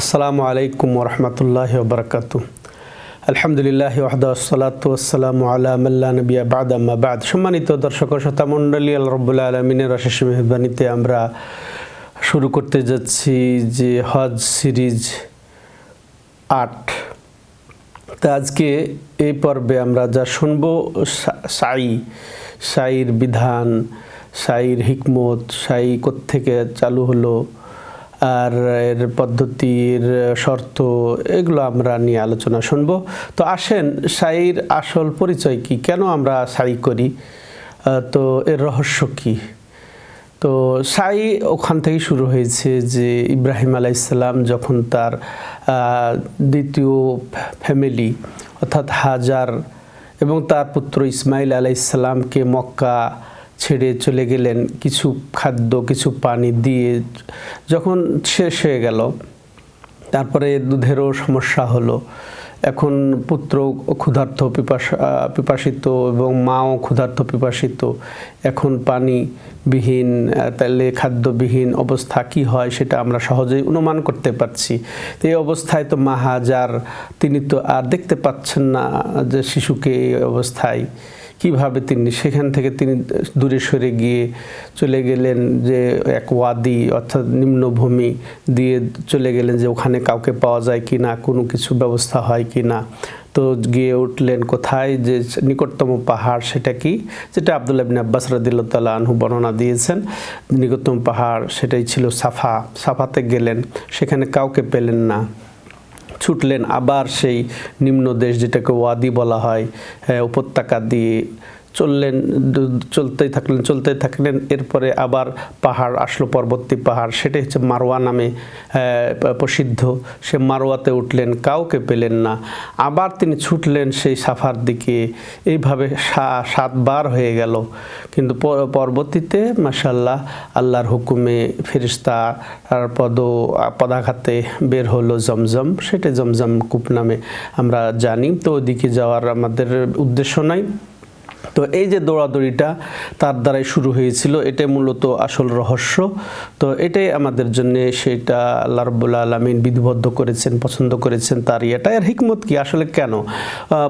আসসালামু আলাইকুম ওরহমতুল্লাহ বরকাত আলহামদুলিল্লাহ ওয়াহদাসালাতাম আলা মাল্লা নবিয়া বাদ আম্মা বাদ। সম্মানিত দর্শক শ্রোতা মণ্ডলী আল রব্বুল্লা আলমিনের অশেষ মেহরবানিতে আমরা শুরু করতে যাচ্ছি যে হজ সিরিজ আট। তা আজকে এই পর্বে আমরা যা শুনব সাই, সাইর বিধান, সাইর হিকমত, সাই থেকে চালু হলো আর এর পদ্ধতির শর্ত এগুলো আমরা নিয়ে আলোচনা শুনব। তো আসেন সাইর আসল পরিচয় কি? কেন আমরা সাই করি? তো এর রহস্য কি? তো সাই ওখান থেকেই শুরু হয়েছে যে ইব্রাহিম আলাইসাল্লাম যখন তার দ্বিতীয় ফ্যামিলি অর্থাৎ হাজার এবং তার পুত্র ইসমাইল আলাইসাল্লামকে মক্কা ছেড়ে চলে গেলেন কিছু খাদ্য কিছু পানি দিয়ে। যখন শেষ হয়ে গেল তারপরে দুধেরও সমস্যা হলো। এখন পুত্র ক্ষুধার্ত পিপাসা পিপাসিত এবং মাও ক্ষুধার্ত পিপাসিত। এখন পানিবিহীন আহ, তাহলে খাদ্যবিহীন অবস্থা কি হয় সেটা আমরা সহজেই অনুমান করতে পারছি। তো এই অবস্থায় তো মা হাজার তিনি তো আর দেখতে পাচ্ছেন না যে শিশুকে এই অবস্থায়। কীভাবে তিনি, সেখান থেকে তিনি দূরে সরে গিয়ে চলে গেলেন যে এক ওয়াদি অর্থাৎ নিম্নভূমি দিয়ে চলে গেলেন যে ওখানে কাউকে পাওয়া যায় কি না, কোনো কিছু ব্যবস্থা হয় কি না। তো গিয়ে উঠলেন কোথায় যে নিকটতম পাহাড় সেটা কি? যেটা আবদুল্লাহ বিন আব্বাস তাল্লাহ আনহু বর্ণনা দিয়েছেন। নিকটতম পাহাড় সেটাই ছিল সাফা। সাফাতে গেলেন, সেখানে কাউকে পেলেন না। ছুটলেন। আবার সেই নিম্ন দেশ যেটাকে ওয়াদি বলা হয় উপত্যকা দিয়ে চললেন চলতেই থাকলেন চলতেই থাকলেন। এরপরে আবার পাহাড় আসলো পরবর্তী পাহাড়। সেটাই হচ্ছে মারোয়া নামে প্রসিদ্ধ। সে মারোয়াতে উঠলেন, কাউকে পেলেন না। আবার তিনি ছুটলেন সেই সাফার দিকে। এইভাবে সাতবার হয়ে গেল। কিন্তু পর- পরবর্তীতে মাসাল্লাহ আল্লাহর হুকুমে ফেরিস্তা আর পদ, পদাঘাতে বের হলো জমজম। সেটা জমজম কূপ নামে আমরা জানি। তো ওদিকে যাওয়ার আমাদের উদ্দেশ্য নাই। তো এই যে দৌড়াদৌড়িটা তার দ্বারাই শুরু হয়েছিল, এটাই মূলত আসল রহস্য। তো এটাই আমাদের জন্য সেটা আল্লাহ রব্বুল্লা আলমিন বিধিবদ্ধ করেছেন, পছন্দ করেছেন তার ইয়েটা। এর হিকমত কি, আসলে কেন?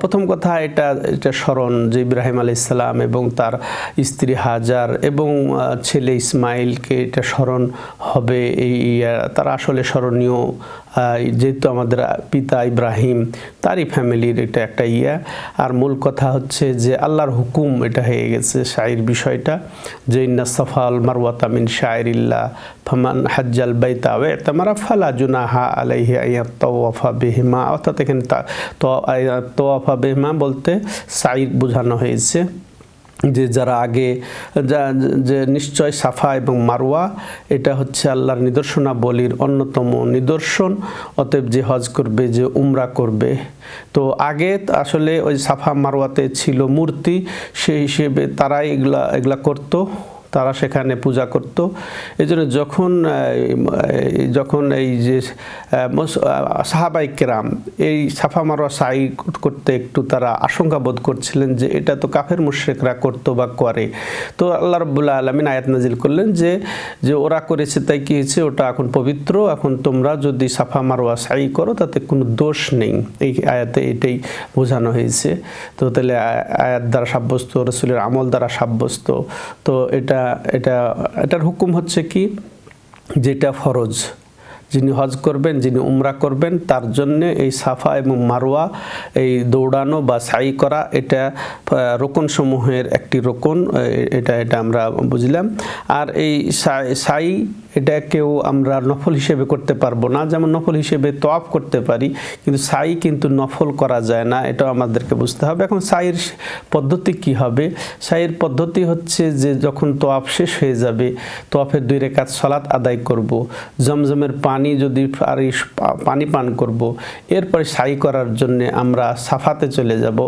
প্রথম কথা এটা এটা স্মরণ যে ইব্রাহিম আলি ইসলাম এবং তার স্ত্রী হাজার এবং ছেলে ইসমাইলকে এটা স্মরণ হবে, এই তারা আসলে স্মরণীয় যেহেতু আমাদের পিতা ইব্রাহিম, তারই ফ্যামিলির এটা একটা ইয়া। আর মূল কথা হচ্ছে যে আল্লাহর হুকুম এটা হয়ে গেছে শাইর বিষয়টা, যে ইন্না সফাল মারওয়াতা মিন শায়রিল্লাহ, ফমান হাজ্জাল বাইতা ওয়ে তামারা ফালা জুনাহা আলাইহি আইয়া তওয়াফা বিহিমা। অর্থাৎ এখানে তা- তওয়াফা বিহিমা বলতে সাইর বোঝানো হয়েছে। যে যারা আগে, যা- যে নিশ্চয় সাফা এবং মারোয়া এটা হচ্ছে আল্লাহর নিদর্শনাবলীর অন্যতম নিদর্শন। অতএব যে হজ করবে, যে উমরা করবে। তো আগে আসলে ওই সাফা মারওয়াতে ছিল মূর্তি, সেই হিসেবে তারাই এগুলা এগুলা করতো। তারা সেখানে পূজা করত। এই জন্য যখন যখন এই যে সাহাবাই কেরাম এই সাফা মারোয়া সাই করতে একটু তারা আশঙ্কা বোধ করছিলেন যে এটা তো কাফের মুশ্রেকরা করতো বা করে। তো আল্লাহ রব্বুল্লাহ আলমিন আয়াত নাজিল করলেন যে যে ওরা করেছে তাই কি হয়েছে? ওটা এখন পবিত্র, এখন তোমরা যদি সাফা মারোয়া সাই করো তাতে কোনো দোষ নেই। এই আয়াতে এটাই বোঝানো হয়েছে। তো তাহলে আয়াত দ্বারা সাব্যস্ত, রসুলের আমল দ্বারা সাব্যস্ত। তো এটা এটা এটার হুকুম হচ্ছে কি? যেটা ফরজ। যিনি হজ করবেন, যিনি উমরা করবেন, তার জন্য এই সাফা এবং মারোয়া এই দৌড়ানো বা সাই করা, এটা রোকন রোকনসমূহের একটি রোকন এটা এটা আমরা বুঝলাম। আর এই সাই- এটা কেউ আমরা নফল হিসেবে করতে পারব না। যেমন নফল হিসেবে তোয়াফ করতে পারি, কিন্তু সাই কিন্তু নফল করা যায় না, এটাও আমাদেরকে বুঝতে হবে। এখন সাইয়ের পদ্ধতি কি হবে? সাইয়ের পদ্ধতি হচ্ছে যে যখন তোয়াফ শেষ হয়ে যাবে তোয়াফের দুই রেখাত সলাৎ আদায় করব। জমজমের পানি যদি আর পানি পান করব, এরপরে সাই করার জন্য আমরা সাফাতে চলে যাব।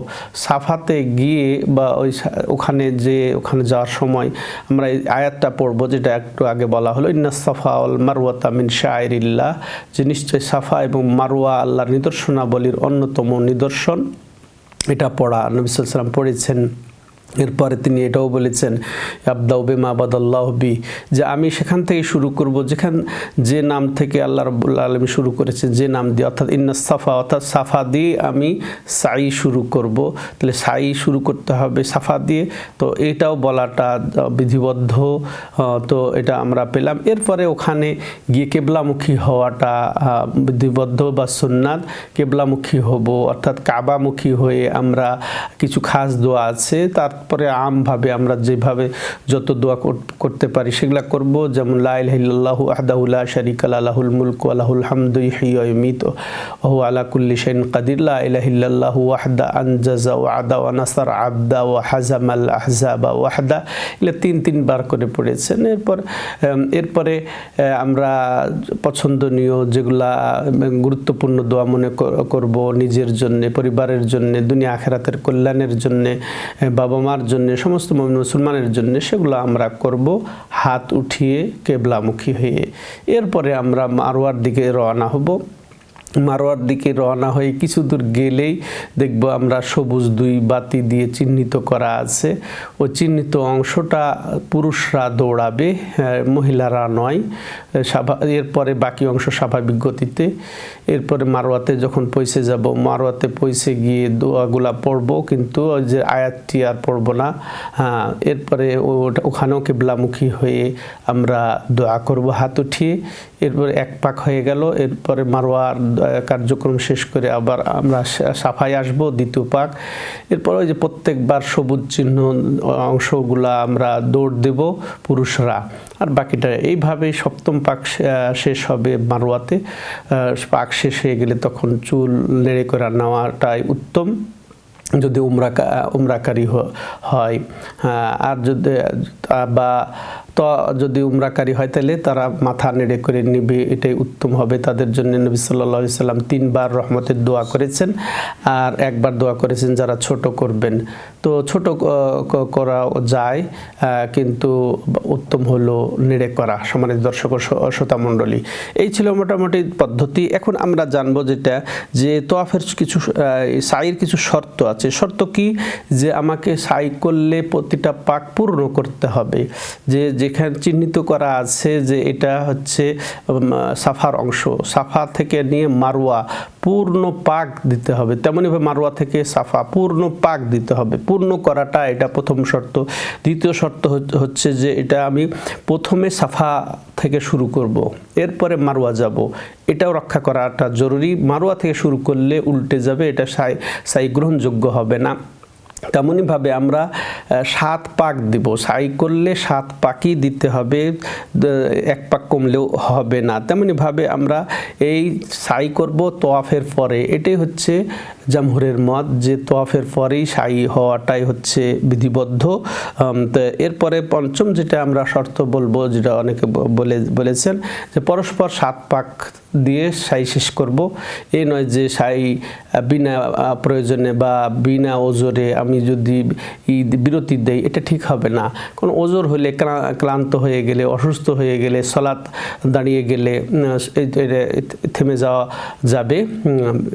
সাফাতে গিয়ে বা ওই ওখানে যে, ওখানে যাওয়ার সময় আমরা আয়াতটা পড়ব, যেটা একটু আগে বলা হলো, ইন্না সাফা অল মারুয়া তামিন শাহরিল্লাহ যে নিশ্চয় সাফা এবং মারুয়া আল্লাহর নিদর্শনাবলীর অন্যতম নিদর্শন। এটা পড়া নবী সাল্লাল্লাহু পড়েছেন। এরপরে তিনি এটাও বলেছেন, আবদাউ বেমা বাদাল্লাহ বি যে আমি সেখান থেকে শুরু করব, যেখান, যে নাম থেকে আল্লাহ রব্বুল্লা আলমী শুরু করেছে যে নাম দিয়ে, অর্থাৎ ইন্না সাফা, অর্থাৎ সাফা দিয়ে আমি সাই শুরু করব। তাহলে সাই শুরু করতে হবে সাফা দিয়ে, তো এটাও বলাটা বিধিবদ্ধ তো এটা আমরা পেলাম। এরপরে ওখানে গিয়ে কেবলামুখী হওয়াটা বিধিবদ্ধ বা সুন্নাত, কেবলামুখী হব, অর্থাৎ কাবামুখী হয়ে আমরা কিছু খাস দোয়া আছে তারপরে আমভাবে আমরা যেভাবে যত দোয়া করতে পারি সেগুলা করব। যেমন লাইল হিল্লাহ আহদাউল্লা শরিক আল্লাহুল মুলক আল্লাহুল হামদু হিয়মিত ওহু আলা কুল্লি শাইন কাদির। লা ইলাহা ইল্লাল্লাহু ওয়াহদা আনজাজা ওয়াদা ওয়া নাসার আবদা ওয়া হাজামাল আহজাবা ওয়াহদা। এগুলো তিন, তিনবার করে পড়েছেন। এরপর এরপরে আমরা পছন্দনীয় যেগুলা গুরুত্বপূর্ণ দোয়া মনে কর- করব নিজের জন্য, পরিবারের জন্য, দুনিয়া আখেরাতের কল্যাণের জন্য। বাবা মার জন্য, সমস্ত মুসলমানের জন্য সেগুলো আমরা করব হাত উঠিয়ে কেবলামুখী হয়ে। এরপরে আমরা মারোয়ার দিকে রওনা হব। মারোয়ার দিকে রওনা হয়ে কিছু দূর গেলেই দেখব আমরা সবুজ দুই বাতি দিয়ে চিহ্নিত করা আছে। ও চিহ্নিত অংশটা পুরুষরা দৌড়াবে মহিলারা নয়। এরপরে বাকি অংশ স্বাভাবিক গতিতে। এরপরে মারোয়াতে যখন পৌঁছে যাব মারোয়াতে পৌঁছে গিয়ে দোয়াগুলা পড়ব, কিন্তু ওই যে আয়াতটি আর পড়ব না। হ্যাঁ এরপরে ওখানেও কেবলামুখী হয়ে আমরা দোয়া করব, হাত উঠিয়ে। এরপরে এক পাক হয়ে গেল, এরপরে মারোয়ার কার্যক্রম শেষ করে আবার আমরা সাফাই আসব, দ্বিতীয় পাক। এরপর ওই যে প্রত্যেকবার সবুজ চিহ্ন অংশগুলা আমরা দৌড় দেব পুরুষরা। আর বাকিটা এইভাবে সপ্তম পাক শেষ হবে মারোয়াতে পাক শেষ হয়ে গেলে তখন চুল নেড়ে করে নেওয়াটাই উত্তম। যদি উমরা উমরাকারী হ্যাঁ, আর যদি বা তো যদি উমরাকারী হয়, তাহলে তারা মাথা নেড়ে করে নিবে, এটাই উত্তম হবে। তাদের জন্য নবী সাল্লাহ সাল্লাম তিনবার রহমতের দোয়া করেছেন আর একবার দোয়া করেছেন যারা ছোট করবেন। তো ছোট করা যায় কিন্তু উত্তম হলো নেড়ে করা সমানের দর্শক ও শ্রো- শ্রোতা মণ্ডলী। এই ছিল মোটামুটি পদ্ধতি। এখন আমরা জানব যেটা, যে তোয়াফের কিছু সাইয়ের কিছু শর্ত আছে। শর্ত কি? যে আমাকে সাই করলে প্রতিটা পাক পূর্ণ করতে হবে। যে যেখানে চিহ্নিত করা আছে যে এটা হচ্ছে সাফার অংশ। সাফা থেকে নিয়ে মারোয়া পূর্ণ পাক দিতে হবে। তেমনইভাবে মারোয়া থেকে সাফা পূর্ণ পাক দিতে হবে। পূর্ণ করাটা এটা প্রথম শর্ত। দ্বিতীয় শর্ত হচ্ছে যে এটা আমি প্রথমে সাফা থেকে শুরু করব। এরপরে মারোয়া যাব। এটাও রক্ষা করাটা জরুরি। মারোয়া থেকে শুরু করলে উল্টে যাবে। এটা সাই সাই গ্রহণযোগ্য হবে না। তেমনইভাবে আমরা সাত পাক দিব। সাই করলে সাত পাকই দিতে হবে এক পাক কমলেও হবে না। তেমনইভাবে আমরা এই সাই করব তোয়াফের পরে। এটাই হচ্ছে জামহুরের মত যে তোয়াফের পরেই সাই হওয়াটাই হচ্ছে বিধিবদ্ধ। এরপরে পঞ্চম যেটা আমরা শর্ত বলব, যেটা অনেকে বলে, বলেছেন যে পরস্পর সাত পাক দিয়ে সাই শেষ করব। এই নয় যে সাই বিনা প্রয়োজনে বা বিনা ওজোরে আমি যদি ঈদ, বিরতি দেই, এটা ঠিক হবে না। কারণ ওজোর হলে ক্লান্ত হয়ে গেলে, অসুস্থ হয়ে গেলে, সলাৎ দাঁড়িয়ে গেলে থেমে যাওয়া যাবে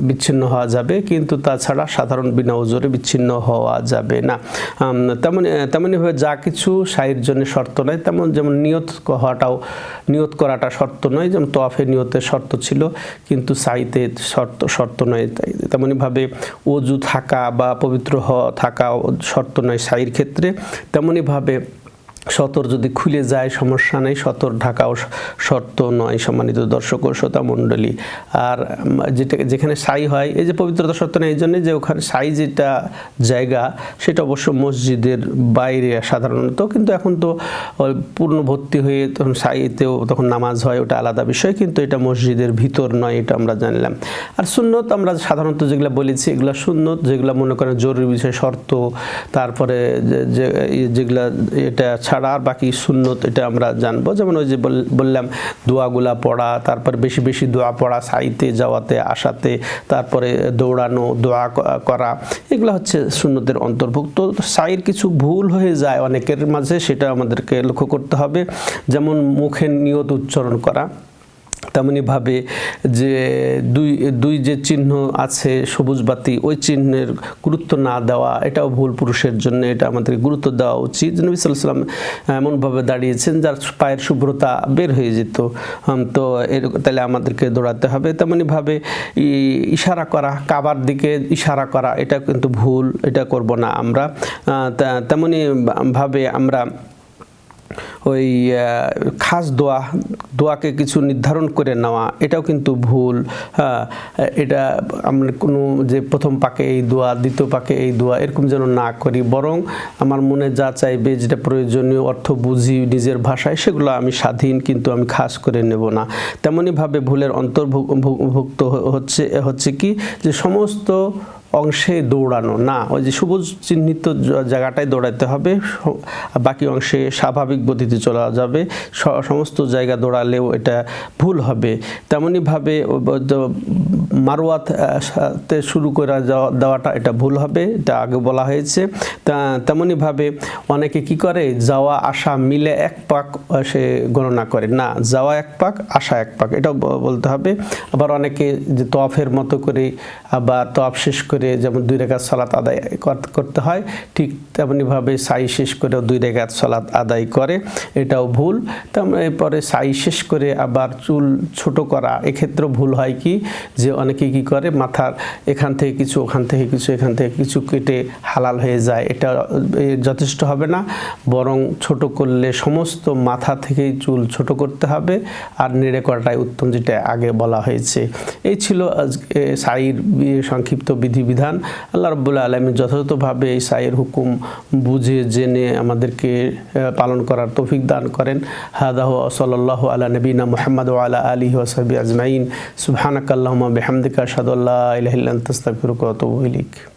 বিচ্ছিন্ন হওয়া যাবে। কিন্তু তাছাড়া সাধারণ বিনা ওজোরে বিচ্ছিন্ন হওয়া যাবে না। তেমন তেমনইভাবে যা কিছু সাইয়ের জন্য শর্ত নয়, তেমন যেমন নিয়ত হওয়াটাও, নিয়ত করাটা শর্ত নয়, যেমন তোয়াফে নিয়তের শর্ত ছিল, কিন্তু সাইতে শর্ত শর্ত নয়, তাই তেমনইভাবে অজু থাকা বা পবিত্র হওয়া থাকা শর্ত নয় সাইয়ের ক্ষেত্রে। তেমনইভাবে সতর যদি খুলে যায়, সমস্যা নেই। সতর ঢাকাও শর্ত নয়, সম্মানিত দর্শক ও শ্রোতা মণ্ডলী। আর যেটা, যেখানে সাই হয়, এই যে পবিত্রতা শর্ত নেই, এই জন্য যে ওখানে সাই যেটা জায়গা, সেটা অবশ্য মসজিদের বাইরে সাধারণত। কিন্তু এখন তো পূর্ণ ভর্তি হয়ে তখন সাইতেও তখন নামাজ হয়, ওটা আলাদা বিষয়। কিন্তু এটা মসজিদের ভিতর নয়, এটা আমরা জানলাম। আর সুন্নত, আমরা সাধারণত যেগুলো বলেছি, এগুলো সুন্নত, যেগুলো মনে করেন জরুরি বিষয়, শর্ত, তারপরে যে- এটা ছাড়া আর বাকি সুন্নত এটা আমরা জানব। যেমন ওই যে বল- বললাম, দোয়াগুলা পড়া, তারপর বেশি বেশি দোয়া পড়া, সাইতে, যাওয়াতে, আসাতে, তারপরে দৌড়ানো, দোয়া করা, এগুলো হচ্ছে সুন্নতের অন্তর্ভুক্ত। সাইয়ের কিছু ভুল হয়ে যায় অনেকের মাঝে, সেটা আমাদেরকে লক্ষ্য করতে হবে। যেমন মুখে নিয়ত উচ্চারণ করা তেমনিভাবে যে দুই দুই যে চিহ্ন আছে সবুজ বাতি ওই চিহ্নের গুরুত্ব না দেওয়া এটাও ভুল পুরুষের জন্য এটা আমাদের গুরুত্ব দেওয়া উচিত। নবী সাল্লাম এমনভাবে দাঁড়িয়েছেন যার পায়ের শুভ্রতা বের হয়ে যেত। তো এর তাহলে আমাদেরকে দৌড়াতে হবে। তেমনিভাবে ই- ইশারা করা কাবার দিকে ইশারা করা এটা কিন্তু ভুল এটা করব না আমরা। আহ, তেমনি ভাবে আমরা ওই খাস দোয়া, দোয়াকে কিছু নির্ধারণ করে নেওয়া, এটাও কিন্তু ভুল। হ্যাঁ এটা আমরা কোনো যে প্রথম পাকে এই দোয়া, দ্বিতীয় পাকে এই দোয়া, এরকম যেন না করি। বরং আমার মনে যা চাইবে, যেটা প্রয়োজনীয় অর্থ বুঝি নিজের ভাষায়, সেগুলো আমি স্বাধীন, কিন্তু আমি খাস করে নেব না। তেমনইভাবে ভুলের অন্তর্ভুক্ত হচ্ছে হচ্ছে কি? যে সমস্ত অংশে দৌড়ানো। না, ওই যে সবুজ চিহ্নিত জায়গাটায় দৌড়াতে হবে। বাকি অংশে স্বাভাবিক গতিতে চলা যাবে। সমস্ত জায়গা দৌড়ালেও এটা ভুল হবে। তেমনইভাবে মারোয়াত শুরু করে দেওয়াটা এটা ভুল হবে। এটা আগে বলা হয়েছে। তেমনইভাবে অনেকে কি করে? যাওয়া, আসা মিলে এক পাক সে গণনা করে। না, যাওয়া এক পাক, আসা এক পাক। এটাও বলতে হবে। আবার অনেকে যে তফের মতো করে আবার তফ শেষ করে যেমন দুই রেখাত সালাত আদায় করতে হয়, ঠিক তেমনিভাবে সাই শেষ করেও দুই রেখাত সালাত আদায় করে, এটাও ভুল। তেমন এরপরে সাই শেষ করে আবার চুল ছোট করা, এক্ষেত্রেও ভুল হয় কি? যে অনেকে কি করে? মাথার এখান থেকে কিছু, ওখান থেকে কিছু, এখান থেকে কিছু কেটে হালাল হয়ে যায়, এটা যথেষ্ট হবে না। বরং ছোট করলে সমস্ত মাথা থেকেই চুল ছোট করতে হবে, আর নেড়ে করাটাই উত্তম, যেটা আগে বলা হয়েছে। এই ছিল আজকে সাইর সংক্ষিপ্ত বিধিবিধান আল্লাহ রব্বুল্লা আলমী যথাযথভাবে এই সাইয়ের হুকুম বুঝে, জেনে আমাদেরকে পালন করার তৌফিক দান করেন। হাদাহ সাল্লাহ আলা নবীনা মোহাম্মদ আলা আলী ওসাবি আজমাইন। সুবহানাকাল্লাহুম্মা বিহামদিকা সাদুল্লাহ আল্লা ইলাহা কত আনতা